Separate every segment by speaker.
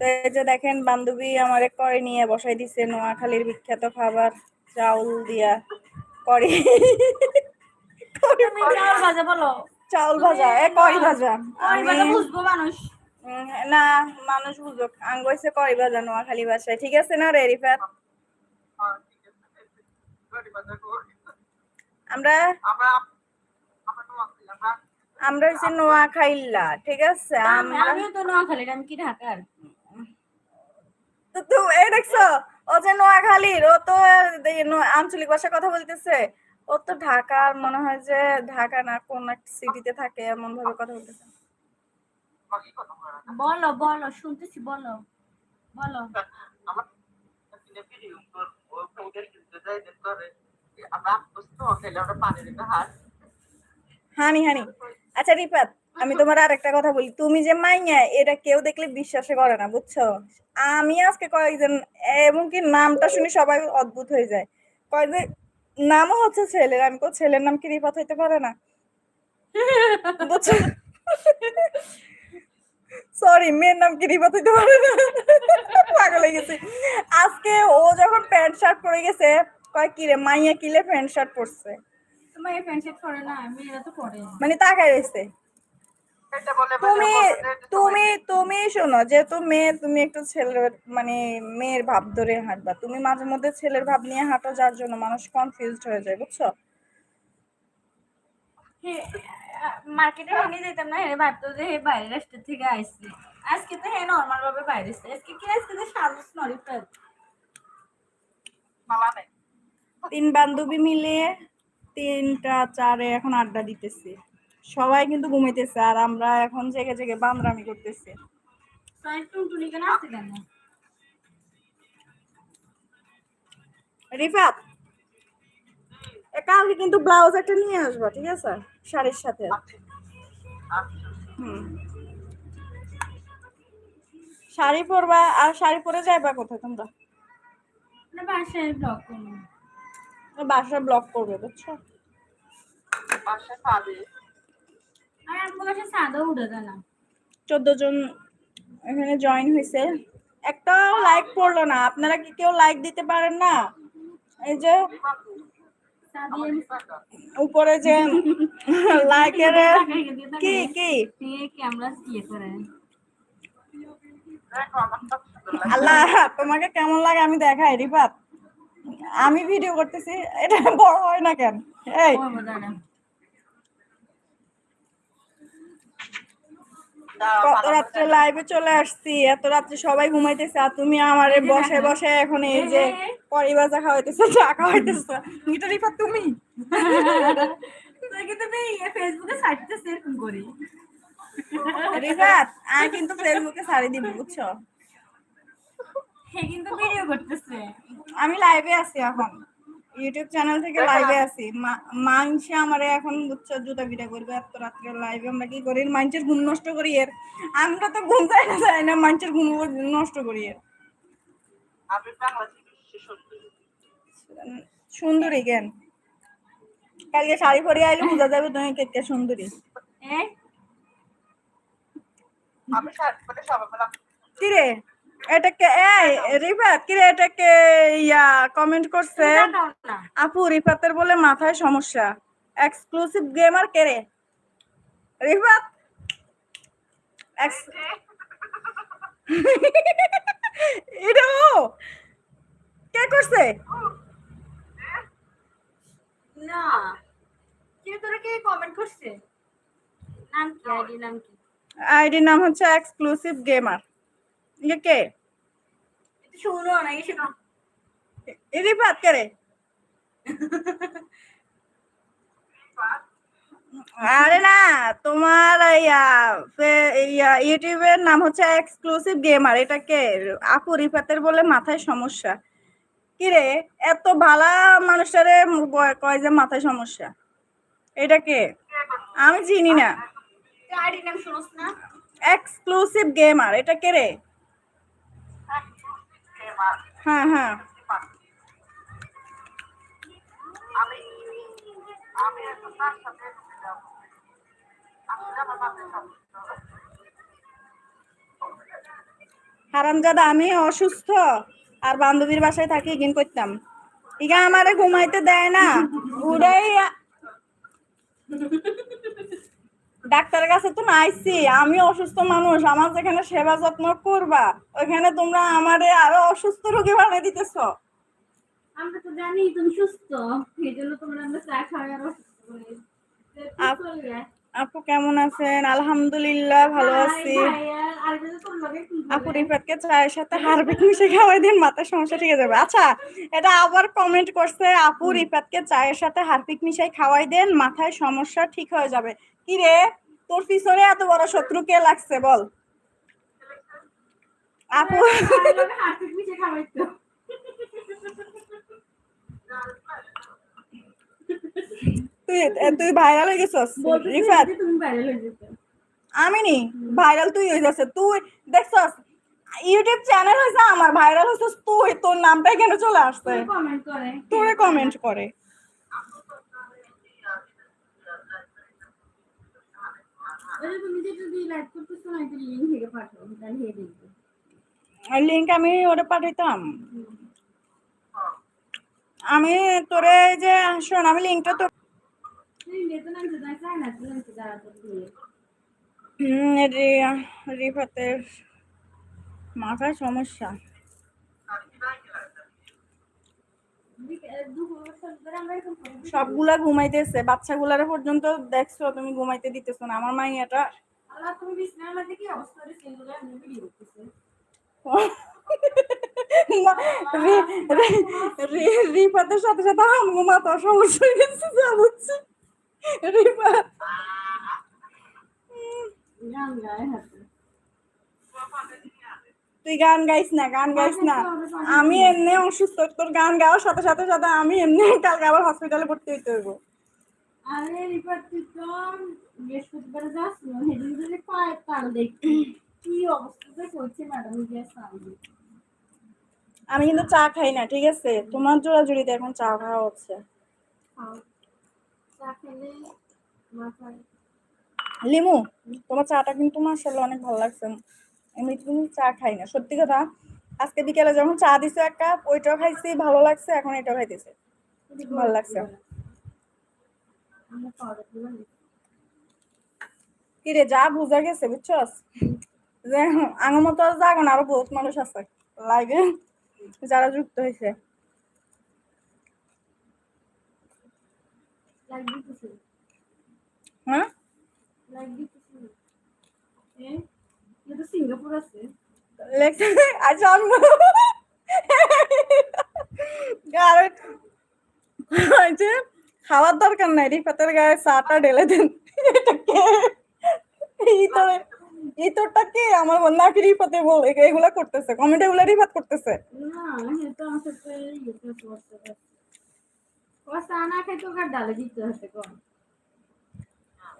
Speaker 1: তো এই যে দেখেন বান্ধবী আমারে করে নিয়ে বসাই দিছে নোয়াখালীর বিখ্যাত খাবার চাউল দিয়া করি।
Speaker 2: চাউল ভাজা
Speaker 1: এ ভাজা। না মানুষ বুঝুক। আঙ্গ ভাজা নোয়াখালী ভাষায়। ঠিক আছে না রে রিফাত? আমরা আমরা হচ্ছে নোয়াখাইল্লা ঠিক আছে?
Speaker 2: আমি- তো নোয়াখালীর আমি কি ঢাকার?
Speaker 1: তো তুমি এই দেখছ ও যে নোয়াখালীর ও তো আঞ্চলিক ভাষায় কথা বলতেছে। ও তো ঢাকার মনে হয় যে ঢাকা না কোন একটা সিটিতে থাকে এমন ভাবে কথা বলতেছে।
Speaker 2: বলো বলো শুনতেছি বলো বলো।
Speaker 1: হানি হানি। আচ্ছা রিপাত আমি তোমার আর একটা কথা বলি তুমি যে মাইয়া এটা কেউ দেখলে বিশ্বাসে করে না বুঝছ? আমি আজকে কয়েকজন এমনকি নামটা শুনে সবাই অদ্ভুত হয়ে যায়। কয়েকজন নামও হচ্ছে ছেলের আমি কো ছেলের নাম কি রিপাত হইতে পারে না? বুঝছ? সরি মেয়ের নাম কি রিপাত হইতে পারে না? পাগল হয়ে গেছে। আজকে ও যখন প্যান্ট শার্ট পরে গেছে কয় কি রে মাইয়া কিলে প্যান্ট শার্ট পরছে?
Speaker 2: তোমার না মেয়েরা তো
Speaker 1: মানে তাকায় রয়েছে। তুমি তুমি তুমি শোনো যেহেতু মেয়ে তুমি একটু ছেলের মানে মেয়ের ভাব ধরে হাঁটবা। তুমি মাঝে মধ্যে ছেলের ভাব নিয়ে হাঁটো যার জন্য মানুষ কনফিউজড হয়ে যায় বুঝছ?
Speaker 2: মার্কেটে হেনে যেতাম না হেনে ভাবতো যে হে বাইরের রাস্তা থেকে আইসি। আজকে তো হে নর্মাল ভাবে বাইরে আজকে কি আজকে সাজস
Speaker 1: তিন বান্ধবী মিলে তিনটা চারে এখন আড্ডা দিতেছি। সবাই কিন্তু ঘুমাইতেছে আর আমরা এখন জেগে জেগে বান্দরামি করতেছি।
Speaker 2: টুনটুনি কেন আসছে কেন?
Speaker 1: রিফাত কালকে কিন্তু ব্লাউজ একটা নিয়ে আসবা ঠিক আছে? শাড়ির সাথে। হুম। শাড়ি পরবা আর শাড়ি পরে যাইবা কোথায় তোমরা?
Speaker 2: না বাসায় ব্লক করব।
Speaker 1: বাসা ব্লক করবে বুঝছ?
Speaker 2: আর আমার
Speaker 1: চোদ্দ জন এখানে জয়েন হয়েছে একটাও লাইক পড়ল না। আপনারা কি কেউ লাইক দিতে পারেন না? এই যে উপরে যে লাইকের কি কি? আল্লাহ তোমাকে কেমন লাগে আমি দেখাই রিপাত আমি ভিডিও করতেছি এটা বড় হয় না কেন? এই
Speaker 2: করব দাঁড়া
Speaker 1: কত রাত্রে লাইভে চলে আসছি এত রাত্রে সবাই ঘুমাইতেছে আর তুমি আমারে বসে বসে এখন এই যে কড়ি ভাজা খাওয়াইতেছো চা খাওয়াইতেছো। এটা রিফাত তুমি?
Speaker 2: কিন্তু ফেসবুকে সাইটতে এরকম করি।
Speaker 1: রিফাত আমি কিন্তু ফেসবুকে ছাড়ি দিব বুঝছ?
Speaker 2: কিন্তু ভিডিও করতেছে।
Speaker 1: আমি লাইভে আছি এখন। ইউটিউব চ্যানেল থেকে লাইভে আছি। মাংসে আমারে এখন বুঝছ জুতা পিটা করবে এত রাত্রে লাইভে আমরা কি করি? মানুষের ঘুম নষ্ট করি এর। আমরা তো ঘুম চাই না চাই না মানুষের ঘুম নষ্ট করি এর। সুন্দরী জ্ঞান কালকে শাড়ি পরে আইলে বোঝা যাবে তুমি কেটে সুন্দরী।
Speaker 2: এ?
Speaker 1: কিরে এটা কে এই রিফাত কে ইয়া কমেন্ট করছে? আপু রিফাতের বলে মাথায় সমস্যা। এক্সক্লুসিভ গেমার কে রে? রিফাত? এটা ও! কে করছে?
Speaker 2: না। কে তোরা কে কমেন্ট করছে? নাম কি? আইডি নাম কি?
Speaker 1: আইডির নাম হচ্ছে এক্সক্লুসিভ গেমার আরে না তোমার ইয়া ইউটিউবের নাম হচ্ছে এক্সক্লুসিভ গেমার এটা কে আপু রিফাতের বলে মাথায় সমস্যা কি রে এত ভালা মানুষটারে কয় যে মাথায় সমস্যা এটা কে আমি চিনি না এক্সক্লুসিভ গেমার এটা কে রে হ্যাঁ হ্যাঁ
Speaker 3: আমি আমি এখন তার সাথে যাব আসলে আমার মাথায় সমস্যা
Speaker 1: হারামজাদা, আমি অসুস্থ আর বান্ধবীর বাসায় থাকি, গিন করতাম। ইগা আমারে ঘুমাইতে দেয় না। উড়াই ডাক্তারের কাছে তো নাইছি আমি অসুস্থ মানুষ আমার যেখানে সেবা যত্ন করবা ওখানে তোমরা আমারে আরও অসুস্থ রোগী বানিয়ে দিতেছ।
Speaker 2: আমরা তো জানি তুমি সুস্থ এই জন্য তোমরা আমরা চা খাওয়াই আর
Speaker 1: আপ- কেমন আছেন? আলহামদুলিল্লাহ ভালো আছি। আপু রিফাতকে চায়ের সাথে হারবিক মিশে খাওয়াই দিন মাথার সমস্যা ঠিক যাবে। আচ্ছা এটা আবার কমেন্ট করছে আপু রিফাতকে চায়ের সাথে হারপিক মিশাই খাওয়াই দেন মাথায় সমস্যা ঠিক হয়ে যাবে। কি রে তোর পিছনে এত বড় শত্রু কে লাগছে বল। আপু। তুই তুই ভাইরাল হয়ে গেছস রিফাত? আমি নি ভাইরাল তুই হয়ে যাচ্ছে। তুই দেখছস ইউটিউব চ্যানেল হয়েছে আমার ভাইরাল হয়েছিস তুই তোর নামটাই কেন চলে আসছে। তোরে কমেন্ট করে।
Speaker 2: ওই যে তুমি যেটা দিয়ে লাইভ করতেছো না একটা লিংক থেকে পাঠাও তাহলে হে দেখবে
Speaker 1: লিঙ্ক আমি ওটা পাঠাইতাম। আমি তোরে এই যে শোন আমি লিঙ্কটা তো
Speaker 2: বেতন আনতে যাই চাই না তুমি আনতে যারা তো দিয়ে
Speaker 1: হুম, রি- রিফাতের মাথায় সমস্যা
Speaker 2: দুপুর ধরে আমরা এরকম করি
Speaker 1: সবগুলা ঘুমাইতেছে বাচ্চাগুলারে পর্যন্ত দেখছ তুমি ঘুমাইতে দিতেছো না। আমার মাই এটা
Speaker 2: তুমি বিছনার মধ্যে কি অবস্থা রে সেগুলো আমি ভিডিও করতেছে।
Speaker 1: রি- রি- রি- রিফাতের সাথে সাথে আমগো মাথা সমস্যা হয়ে গেছে যা বুঝছি। রিফাত। তুই গান গাইস না গান গাইস না। আমি এমনি অসুস্থ তোর গান গাওয়ার সাথে সাথে সাথে আমি এমনি কালকে আবার হসপিটালে ভর্তি হইতে হইব।
Speaker 2: আরে রিপার তুই তো বৃহস্পতিবার যাস না যদি পায়ের তাল দেখি কি অবস্থাতে করছে ম্যাডাম গিয়ে সামনে
Speaker 1: আমি কিন্তু চা খাই না ঠিক আছে? তোমার জোড়াজুড়িতে এখন চা খাওয়া হচ্ছে। লিমু তোমার চাটা কিন্তু মাসাল্লাহ অনেক ভালো লাগছে। এমনি তুমি চা খাই না। সত্যি কথা, আজকে বিকেলে যখন চা দিছো এক কাপ ওইটাও খাইছি, ভালো লাগছে, এখন এটাও খাইতেছে। ভালো লাগছে।
Speaker 2: আমরা খাওয়া দাওয়া
Speaker 1: কি রে যা বুঝা গেছে, বুঝছস? যে, আমার মতো যাগো না, আরও বহুত মানুষ আছে। লাগে, যারা যুক্ত হয়েছে হ্যাঁ?
Speaker 2: এটা সিঙ্গাপুর আছে।
Speaker 1: লেখছে আজ জন্ম আর যে খাওয়ার দরকার নাই রিফাতের গায়ে চাটা ঢেলে দেন। এটা কে? ইতরে ইতরটা কে? আমার নাকি রিফাতে বলে এগুলা করতেছে কমেন্ট এগুলা রিফাত করতেছে।
Speaker 2: না এটা আমার সাথে ইয়ে কষা না খাই তো কার ডালে দিতে হচ্ছে কম।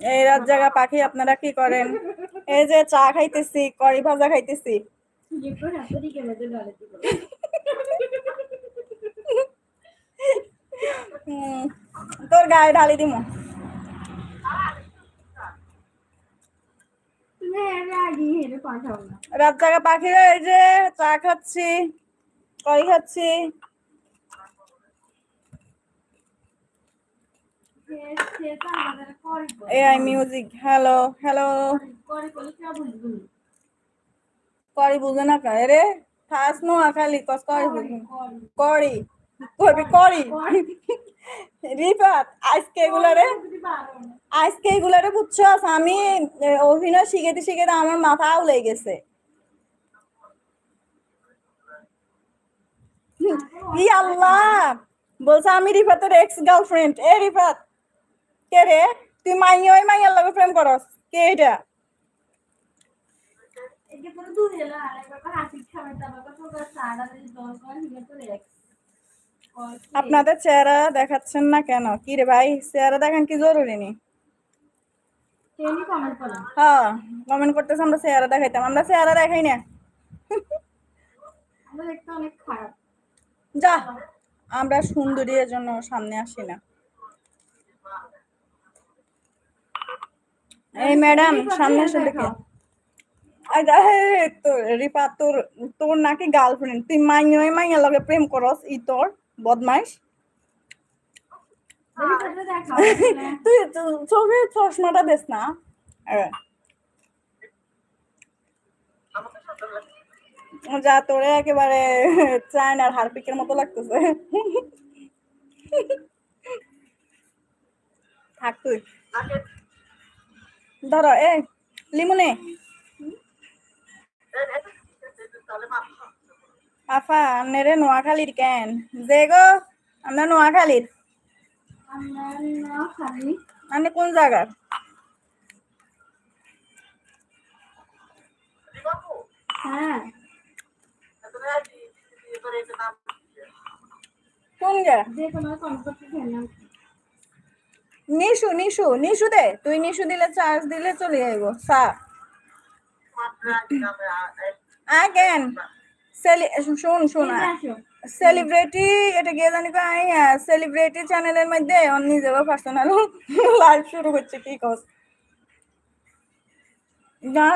Speaker 1: এই রাত জায়গা পাখি আপনারা কি করেন? এই যে চা খাইতেছি কড়ি ভাজা খাইতেছি। তোর গায়ে ঢালি দিমু। রাত জায়গা পাখিরা এই যে চা খাচ্ছি কড়ি খাচ্ছি। এআই মিউজিক হ্যালো হ্যালো
Speaker 2: করে
Speaker 1: বুঝে না কায় রে খাস নো খালি, কস করি
Speaker 2: করি,
Speaker 1: কবি করি। রিফাত, আজকে এগুলারে আজকে এগুলারে বুঝছস আমি অভিনয় শিখেতে শিখেতে আমার মাথা আউলে গেছে। ই আল্লাহ, বলছে আমি রিফাতের এক্স গার্লফ্রেন্ড এ রিফাত কে রে? তুই মাইয়া ওই মাইয়ার লগে প্রেম করস। কে এটা? আপনাদের চেহারা দেখাচ্ছেন না কেন? কি রে ভাই চেহারা দেখান কি জরুরি নি? হ্যাঁ কমেন্ট করতেছে আমরা চেহারা দেখাইতাম আমরা চেহারা দেখাই না। যা আমরা সুন্দরী এর জন্য সামনে আসি না। এই ম্যাডাম সামনে এসে দেখে। রিপা তোর তোর নাকি গার্লফ্রেন্ড তুই মাইয়া মাইয়া লগে প্রেম করস ই তোর বদমাইশ। তুই চোখে চশমাটা দেস না। যা তোরে একেবারে চায়নার হারপিকের মতো লাগতেছে। থাক তুই। ধরো, এ, লিমুনে। আফা আন্নেরে নোয়াখালীর কেন? যে গো আমরা নোয়াখালীর।
Speaker 2: আমরা না খালি
Speaker 1: আন্নে কোন জায়গার?
Speaker 2: হ্যাঁ।
Speaker 1: কোন গা নিশু নিশু নিশু দে। তুই নিশু দিলে চার্জ দিলে চলে যাইব। সা। সেলি শুন শুন সেলিব্রিটি এটা গিয়ে জানি আই সেলিব্রিটি চ্যানেলের মধ্যে ওর নিজেরও পার্সোনাল লাইভ শুরু হচ্ছে কি কস? না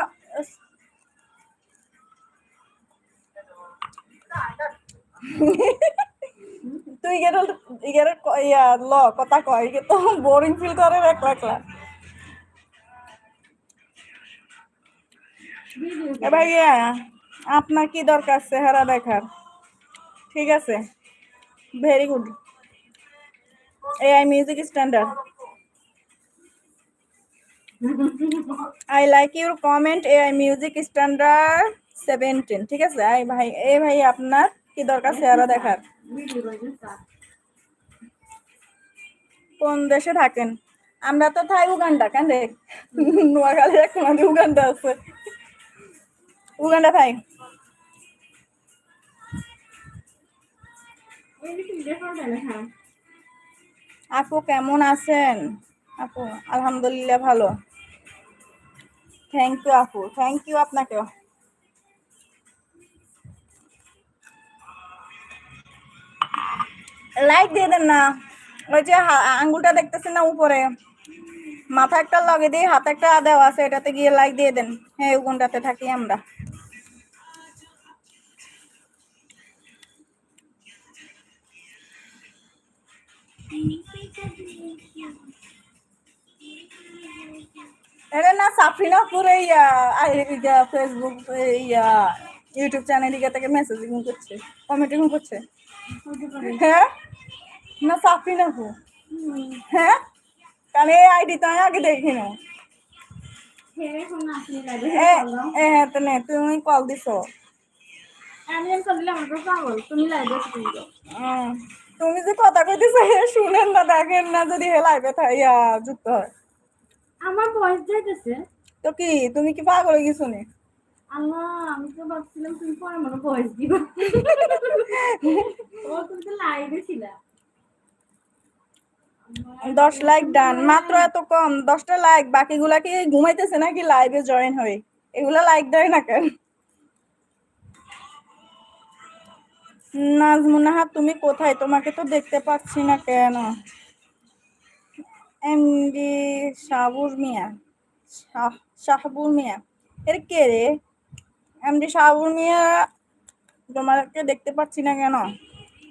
Speaker 1: তুই গেল ইগের ইয়া, ল, কথা কয় ইগে তো বোরিং ফিল করে একলা একলা ভাইয়া, আপনার কি দরকার চেহারা দেখার? ঠিক আছে? Very good AI music standard I like your comment AI music standard seventeen ঠিক আছে? আই ভাই, এ ভাই, আপনার কি দরকার চেহারা দেখার? কোন দেশে থাকেন? আমরা তো থাই উগান্ডা, কেন রে? নোয়াখালীর এক মাঝে উগান্ডা আছে। উগান্ডা থাই। আপু কেমন আছেন? আপু, আলহামদুলিল্লাহ ভালো। থ্যাংক ইউ আপু। থ্যাংক ইউ আপনাকেও। লাইক দিয়ে দেন না। ওই যে আঙ্গুলটা দেখতেছেন না উপরে? মাথা একটা লগে দিয়ে হাতে একটা দেওয়া আছে, এটাতে গিয়ে লাইক দিয়ে দেন। হ্যাঁ ওগুনটাতে থাকি আমরা। এটা না সাফরিনা পুরো ইয়া ফেসবুক ইয়া ইউটিউব চ্যানেল থেকে মেসেজ করছে কমেন্টিং করছে। হ্যাঁ? না সাফরিনা পু হ্যাঁ? কারণ এই আইডি তো আমি আগে দেখি না হ্যাঁ তো নে তুমি কল দিছো।
Speaker 2: তুমি
Speaker 1: যে কথা কইতেছো হে শুনেন না দেখেন না যদি হে লাইভে ইয়া যুক্ত হয়।
Speaker 2: আমার বয়স যাইতেছে।
Speaker 1: তো কি তুমি কি পাগল হয়ে গেছো নি?
Speaker 2: আল্লাহ আমি তো ভাবছিলাম তুমি পরে মনে বয়স দিবা। ও তুমি তো লাইভে ছিলা।
Speaker 1: দশ লাইক ডান। মাত্র এত কম, দশটা লাইক, বাকিগুলা কি ঘুমাইতেছে নাকি লাইভে জয়েন হয়ে এগুলা লাইক দেয় না কেন? নাজমুনাহা তুমি কোথায়? তোমাকে তো দেখতে পাচ্ছি না কেন? এমডি শাহবুর মিয়া। শাহ- শাহবুর মিয়া। এর কে রে? এমডি শাহবুর মিয়া তোমাকে দেখতে পাচ্ছি না কেন?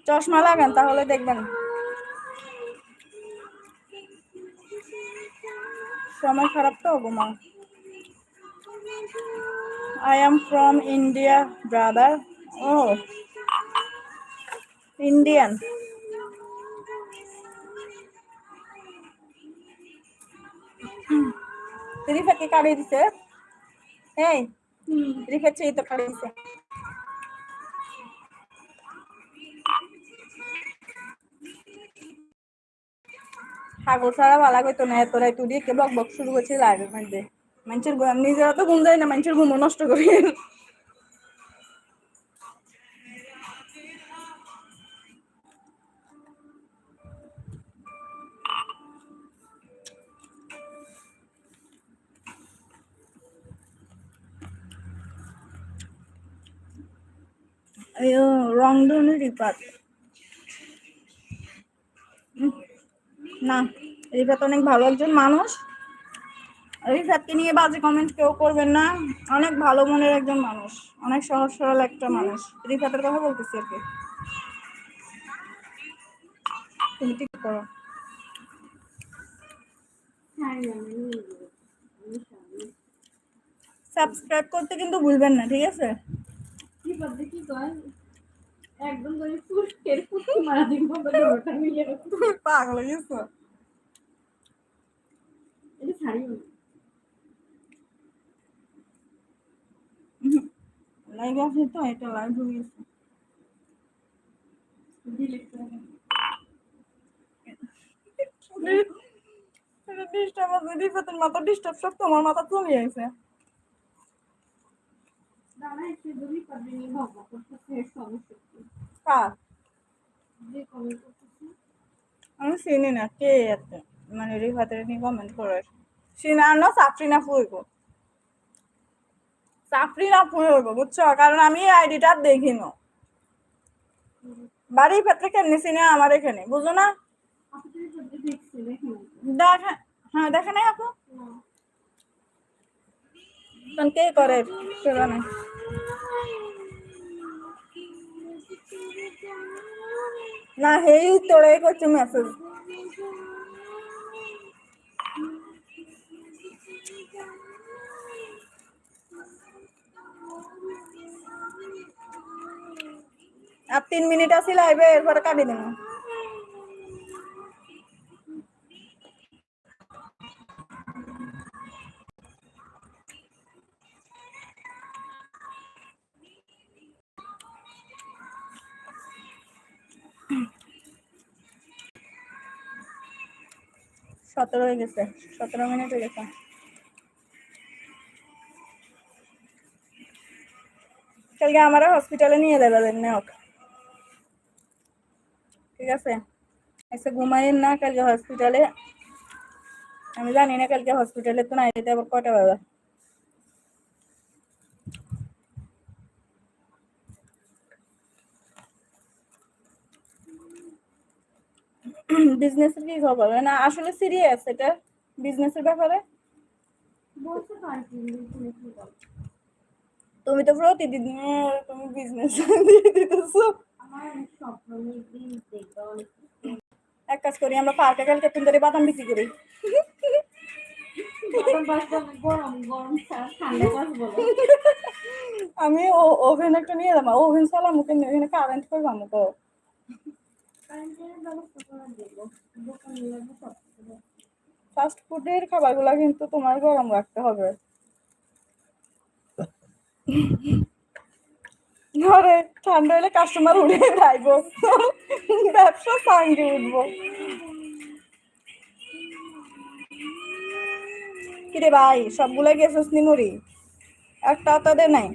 Speaker 1: চশমা লাগান, তাহলে দেখবেন। সময় খারাপ তো ঘুমাও I am from India brother O. Indian রিফাকে কাড়ি দিছে? এই। রিফার চেয়ে তো কাড়ি দিছে। ঠাকুর ছাড়া ভালো কইতো না, এত রাই তুই কে বক বক শুরু করছে লাইভের মধ্যে। মানুষের নিজেরা তো ঘুম যায় না, মানুষের ঘুমও নষ্ট করি। ধরনের রিপাত। না রিপাত অনেক ভালো একজন মানুষ। রিফাতকে নিয়ে বাজে কমেন্ট কেউ করবেন না। অনেক ভালো মনের একজন মানুষ। অনেক সহজ সরল একটা মানুষ। রিফাতের কথা বলতেছি আর কি। তুমি ঠিক করো। সাবস্ক্রাইব করতে কিন্তু ভুলবেন না ঠিক আছে?
Speaker 2: কি করবে কি কয় একদম করে ফুসকের ফুসকি মারা দিব বলে ওটা মিলে
Speaker 1: পাগল হয়ে গেছো
Speaker 2: এটা ছাড়িও
Speaker 1: লাইভ আছে তো এটা লাইভ হয়ে গেছে। ডিস্টার্ব আছে রিফাতের মাথা ডিস্টার্ব সব তোমার মাথা চলে আমি চিনি না কে মানে রিফাতের নিয়ে কমেন্ট করে সিনা না সাফরিনা ফুইব সাফরিনা ফুইব বুঝছ? কারণ আমি এই আইডিটা দেখি না। বাড়ির ক্ষেত্রে কেমনি চিনে আমার এখানে, বুঝো না? দেখে হ্যাঁ দেখে নাই আপু? কে করে? না না, হেই তোরে করছে মেসেজ আর তিন মিনিট আসি লাইবে এরপরে কাটি দিন সতেরো হয়ে গেছে, সতেরো মিনিট হয়ে গেছে। কালকে আমার হসপিটালে নিয়ে যাবে হোক ঠিক আছে? এসে ঘুমাইন না কালকে হসপিটালে আমি জানি না কালকে হসপিটালে তো নাই যেতে আবার কটা বাজে? বিজনেসের কি খবর? না আসলে সিরিয়াস এটা? বিজনেসের ব্যাপারে?
Speaker 2: তুমি
Speaker 1: তো প্রতিদিন তুমি বিজনেস দিয়ে দিতেছো। এক কাজ করি আমরা পার্কে কালকে তিন ধরে বাদাম বিক্রি করি। আমি ওভেন একটা নিয়ে যাব ওভেন চালাম কিন্তু এখানে কারেন্ট করব আমি তো। ফাস্ট ফুডের খাবারগুলো কিন্তু তোমার গরম রাখতে হবে। ধরে ঠান্ডা হলে কাস্টমার উড়ে যাইব ব্যবসা সাঙ্গে উঠবো। কিরে ভাই সবগুলো গেছিস নি মুড়ি একটা তো নাই।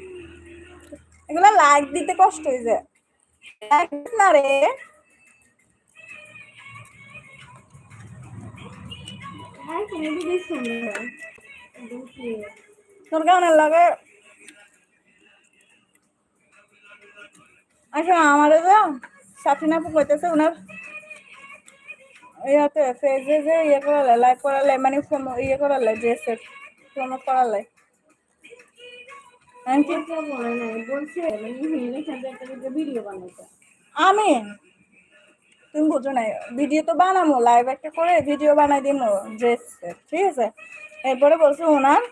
Speaker 1: এগুলো লাইক দিতে কষ্ট হয়ে যায়। না রে। তোর কেমন লাগে? আচ্ছা আমারে যে সাথিনা কইতেছে ওনার ইয়াতে ফেজে যে ইয়ে করালে লাইক করালে মানে ইয়ে করালে ড্রেসের প্রমোট করালে।
Speaker 2: বানাইতে
Speaker 1: আমি? তুমি বুঝো নাই ভিডিও তো বানাবো লাইভ একটা করে ভিডিও বানাই দিব ড্রেস ঠিক আছে? এরপরে বলছে ওনার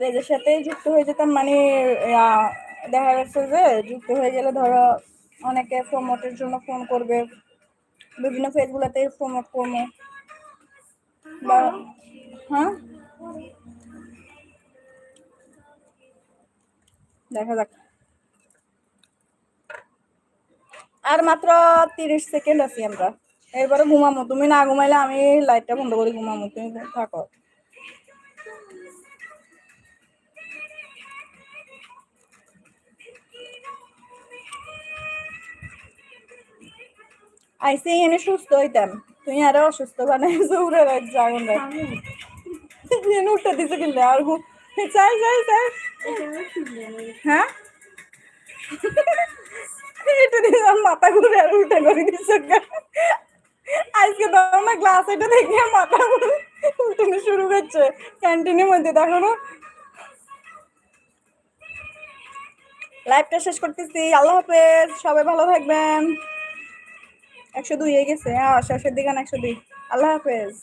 Speaker 1: পেজের সাথে যুক্ত হয়ে যেতাম মানে দেখা যাচ্ছে যে যুক্ত হয়ে গেলে ধরো অনেকে প্রমোটের জন্য ফোন করবে। বিভিন্ন পেজগুলোতে প্রমোট করব। বা হ্যাঁ? দেখা যাক। আর মাত্র তিরিশ সেকেন্ড আছি আমরা। এরপরে ঘুমামো। তুমি না ঘুমাইলে আমি লাইটটা বন্ধ করে ঘুমামো। তুমি থাকো। আইসে এনে সুস্থ হইতাম। তুই আরও অসুস্থ উড়ে রাখছো আগুন রাখ এনে উঠতে দিছে কিনলে আর ঘুম চাই চাই চাই। হ্যাঁ? এটা দিয়ে মাথা ঘুরে আর উল্টা করে দিচ্ছে আজকে তো আমার গ্লাস এটা দেখে মাথা উল্টানো শুরু করছে। ক্যান্টিনের মধ্যে দেখো না। লাইভটা শেষ করতেছি। আল্লাহ হাফেজ। সবাই ভালো থাকবেন। একশো দুই হয়ে গেছে। হ্যাঁ শেষের দিকে একশো দুই। আল্লাহ হাফেজ।